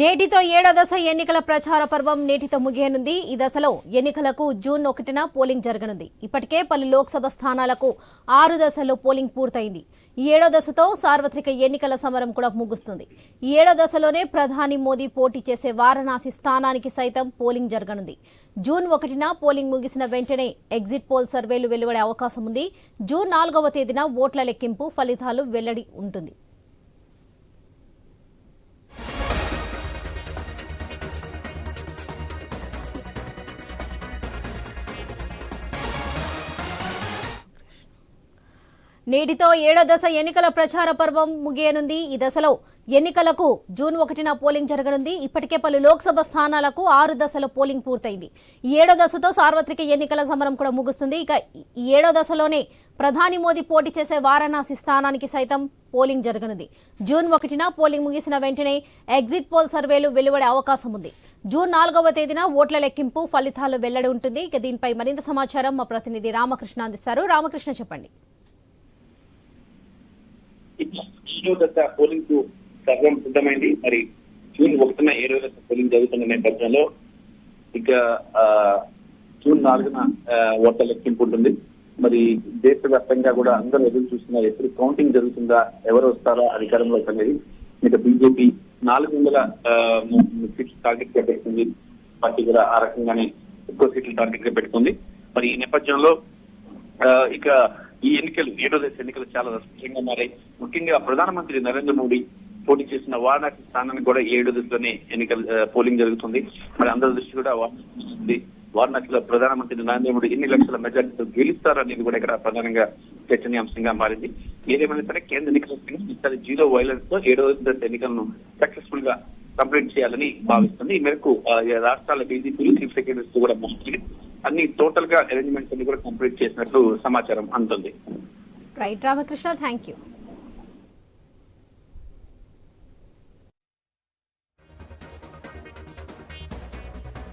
నేటితో ఏడో దశ ఎన్నికల ప్రచార పర్వం నేటితో ముగియనుంది. ఈ దశలో ఎన్నికలకు జూన్ ఒకటిన పోలింగ్ జరగనుంది. ఇప్పటికే పలు లోక్సభ స్థానాలకు ఆరు దశల్లో పోలింగ్ పూర్తయింది. ఈ ఏడో దశతో సార్వత్రిక ఎన్నికల సమరం కూడా ముగుస్తుంది. ఈ ఏడో దశలోనే ప్రధాని మోదీ పోటీ చేసే వారణాసి స్థానానికి సైతం పోలింగ్ జరగనుంది. జూన్ ఒకటిన పోలింగ్ ముగిసిన వెంటనే ఎగ్జిట్ పోల్ సర్వేలు వెలువడే అవకాశం ఉంది జూన్ నాలుగవ తేదీన ఓట్ల లెక్కింపు ఫలితాలు వెల్లడి ఉంటుంది. నేటితో ఏడో దశ ఎన్నికల ప్రచార పర్వం ముగియనుంది. ఈ దశలో ఎన్నికలకు జూన్ ఒకటిన పోలింగ్ జరగనుంది. ఇప్పటికే పలు లోక్సభ స్థానాలకు ఆరు దశల పోలింగ్ పూర్తయింది. ఈ ఏడో దశతో సార్వత్రిక ఎన్నికల సమరం కూడా ముగుస్తుంది. ఇక ఈ ఏడో దశలోనే ప్రధాని మోదీ పోటీ చేసే వారణాసి స్థానానికి సైతం పోలింగ్ జరగనుంది. జూన్ ఒకటిన పోలింగ్ ముగిసిన వెంటనే ఎగ్జిట్ పోల్ సర్వేలు వెలువడే అవకాశం ఉంది. జూన్ నాలుగవ తేదీన ఓట్ల లెక్కింపు ఫలితాలు వెల్లడి ఉంటుంది. ఇక దీనిపై మరింత సమాచారం మా ప్రతినిధి రామకృష్ణ అందిస్తారు. రామకృష్ణ చెప్పండి. ఏడో దశ పోలింగ్కు సర్వం సిద్ధమైంది. మరి జూన్ ఒకటిన ఏడో దశ పోలింగ్ జరుగుతున్న నేపథ్యంలో ఇక ఆ, జూన్ నాలుగున ఓట్ల లెక్కింపు ఉంటుంది. మరి దేశవ్యాప్తంగా కూడా అందరూ ఎదురు చూస్తున్నారు ఎప్పుడు కౌంటింగ్ జరుగుతుందా ఎవరు వస్తారా అధికారంలోకి అనేది ఇక బీజేపీ నాలుగు వందల సీట్లు టార్గెట్గా పెట్టుకుంది. పార్టీ కూడా ఆ రకంగానే ఎక్కువ సీట్లు టార్గెట్గా పెట్టుకుంది. మరి ఈ నేపథ్యంలో ఆ, ఇక ఈ ఎన్నికలు ఏడో దశ ఎన్నికలు చాలా రసంగా మారాయి. ముఖ్యంగా ప్రధానమంత్రి నరేంద్ర మోడీ పోటీ చేసిన వారణాసి స్థానానికి కూడా ఏడో దశలోనే ఎన్నికలు పోలింగ్ జరుగుతుంది. మరి అందరి దృష్టి కూడా వారణాసి వారణాసిలో ప్రధానమంత్రి నరేంద్ర మోడీ ఎన్ని లక్షల మెజార్టీతో గెలుస్తారనేది కూడా ఇక్కడ ప్రధానంగా చర్చనీయాంశంగా మారింది. ఏదేమైనా సరే కేంద్ర ఎన్నికల సంఘం ఈసారి జీరో వైలెన్స్తో ఏడో దశ ఎన్నికలను సక్సెస్ఫుల్గా కంప్లీట్ చేయాలని భావిస్తుంది. ఈ మేరకు రాష్ట్రాల బీజేపీలు చీఫ్ సెక్రటరీస్ కూడా మోస్ట్లీ అన్ని టోటల్గా అరేంజ్మెంట్స్ అన్ని కూడా కంప్లీట్ చేసినట్లు సమాచారం అందుతుంది రైట్. Ramakrishna thank you